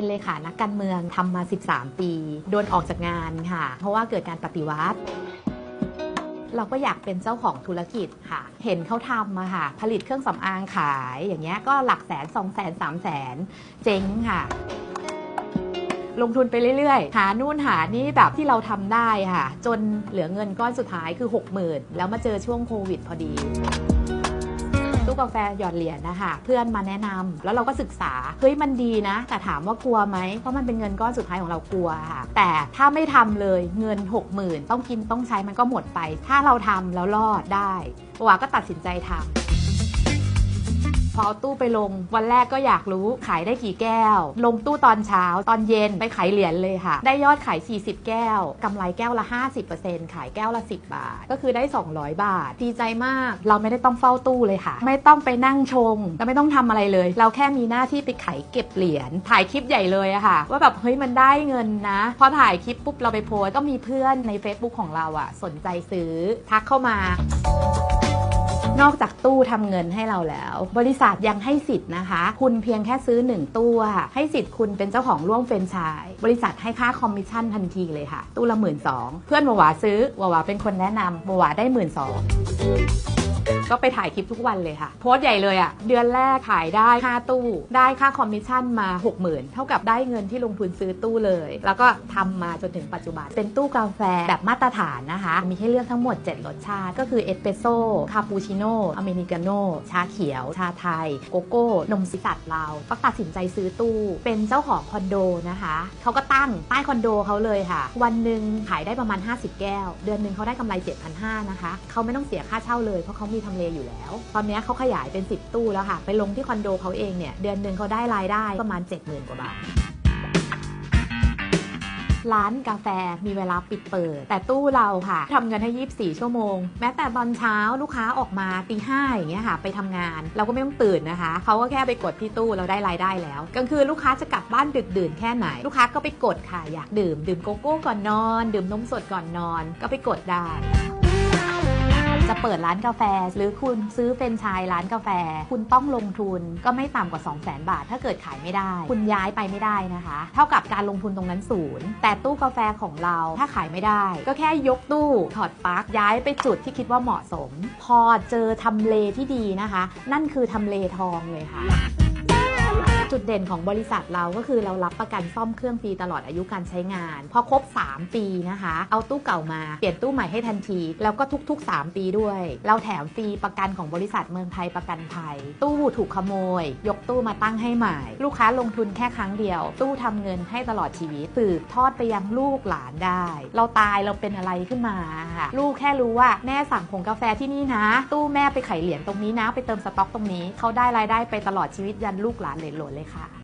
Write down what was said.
เป็นเลขานักการเมืองทำมา 13 ปี โดนออกจากงานค่ะ เพราะว่าเกิดการปฏิวัติ เราก็อยากเป็นเจ้าของธุรกิจค่ะ เห็นเขาทำอะค่ะ ผลิตเครื่องสำอางขายอย่างเงี้ยก็หลักแสนสองแสนสามแสนเจ๊งค่ะ ลงทุนไปเรื่อยๆ หานู่นหานี่แบบที่เราทำได้ค่ะ จนเหลือเงินก้อนสุดท้ายคือ 60,000 แล้วมาเจอช่วงโควิดพอดี กาแฟหยอดเหรียญนะคะเพื่อนมาแนะนำแล้วเราก็ศึกษาเฮ้ยมันดีนะ แต่ถามว่ากลัวไหมเพราะมันเป็นเงินก้อนสุดท้ายของเรากลัวค่ะแต่ถ้าไม่ทำเลยเงิน 60,000 ต้องกินต้องใช้มันก็หมดไป ถ้าเราทำแล้วรอดได้ปวาก็ตัดสินใจทำพ อเอาตู้ไปลง วันแรกก็อยากรู้ขายได้กี่แก้ว ลงตู้ตอนเช้า ตอนเย็นไปขายเหรียญเลยค่ะ ได้ยอดขาย 40 แก้วกำไรแก้วละ 50%ขายแก้วละ 10 บาท ก็คือได้ 200 บาท ดีใจมาก เราไม่ได้ต้องเฝ้าตู้เลยค่ะ ไม่ต้องไปนั่งชงเราไม่ต้องทำอะไรเลย เราแค่มีหน้าที่ไปไขเก็บเหรียญถ่ายคลิปใหญ่เลยอะค่ะ ว่าแบบเฮ้ยมันได้เงินนะ พอถ่ายคลิปปุ๊บเราไปโพสต์ก็มีเพื่อนใน Facebook ของเราอะสนใจซื้อทักเข้ามา นอกจากตู้ทำเงินให้เราแล้ว บริษัทยังให้สิทธิ์นะคะ คุณเพียงแค่ซื้อ 1 ตู้อะให้สิทธิ์คุณเป็นเจ้าของร่วมเฟรนไชส์บริษัทให้ค่าคอมมิชชั่นทันทีเลยค่ะ ตู้ละหมื่นสองเพื่อนวาวาซื้อวาวาเป็นคนแนะนำวาวาได้หมื่นสอง ก็ไปถ่ายคลิปทุกวันเลยค่ะ โพสต์ใหญ่เลยอะ่ะ เดือนแรกขายได้ 5 ตู้ ได้ค่าคอมมิชชั่นมา 60,000 เท่ากับได้เงินที่ลงทุนซื้อตู้เลย แล้วก็ทำมาจนถึงปัจจุบัน เป็นตู้กาแฟแบบมาตรฐานนะคะ มีให้เลือกทั้งหมด 7 รสชาติ ก็คือเอสเปรสโซ่คาปูชิโน่อเมริกาโน่ชาเขียว ชาไทย โกโก้ นมสีสัตว์เราก็ตัดสินใจซื้อตู้ เป็นเจ้าของคอนโดนะคะเขาก็ตั้งใต้คอนโดเขาเลยค่ะ วันหนึ่งขายได้ประมาณ 50 แก้ว เดือนหนึ่งเขาได้กำไร7,500นะคะเขาไม่ต้องเสียค่าเช่าเลยเพราะเขามีทำเลอยู่แล้ว ตอนนี้เขาขยายเป็น 10 ตู้แล้วค่ะ ไปลงที่คอนโดเขาเองเนี่ย เดือนหนึ่งเขาได้รายได้ประมาณ 70,000 กว่าบาทร้านกาแฟมีเวลาปิดเปิด แต่ตู้เราค่ะทำเงินให้24 ชั่วโมง แม้แต่ตอนเช้าลูกค้าออกมาตีห้าอย่างเงี้ยค่ะ ไปทำงาน เราก็ไม่ต้องตื่นนะคะ เขาก็แค่ไปกดที่ตู้เราได้รายได้แล้วกลางคืนลูกค้าจะกลับบ้านดึกดื่นแค่ไหน ลูกค้าก็ไปกดค่ะ อยากดื่ม ดื่มโกโก้ก่อนนอน ดื่มนมสดก่อนนอน ก็ไปกดได้ จะเปิดร้านกาแฟ หรือคุณซื้อเป็นชายร้านกาแฟ คุณต้องลงทุนก็ไม่ต่ำกว่า 2 0 0 0 0 0บาท ถ้าเกิดขายไม่ได้ คุณย้ายไปไม่ได้นะคะ เท่ากับการลงทุนตรงนั้นศูนย์แต่ตู้กาแฟของเราถ้าขายไม่ได้ ก็แค่ยกตู้ถอดปลั๊กย้ายไปจุดที่คิดว่าเหมาะสม พอเจอทำเลที่ดีนะคะ นั่นคือทำเลทองเลยค่ะ จุดเด่นของบริษัทเราก็คือเรารับประกันซ่อมเครื่องฟรีตลอดอายุการใช้งาน พอครบ 3 ปีนะคะ เอาตู้เก่ามาเปลี่ยนตู้ใหม่ให้ทันที แล้วก็ทุก ๆ 3 ปีด้วย เราแถมฟรีประกันของบริษัทเมืองไทยประกันภัย ตู้ถูกขโมย ยกตู้มาตั้งให้ใหม่ ลูกค้าลงทุนแค่ครั้งเดียว ตู้ทำเงินให้ตลอดชีวิตสืบทอดไปยังลูกหลานได้ เราตายเราเป็นอะไรขึ้นมาค่ะลูกแค่รู้ว่าแม่สั่งผงกาแฟที่นี่นะ ตู้แม่ไปไขเหรียญตรงนี้นะ ไปเติมสต็อกตรงนี้เขาได้รายได้ไปตลอดชีวิตยันลูกหลานเหลนหลนเลยค่ะ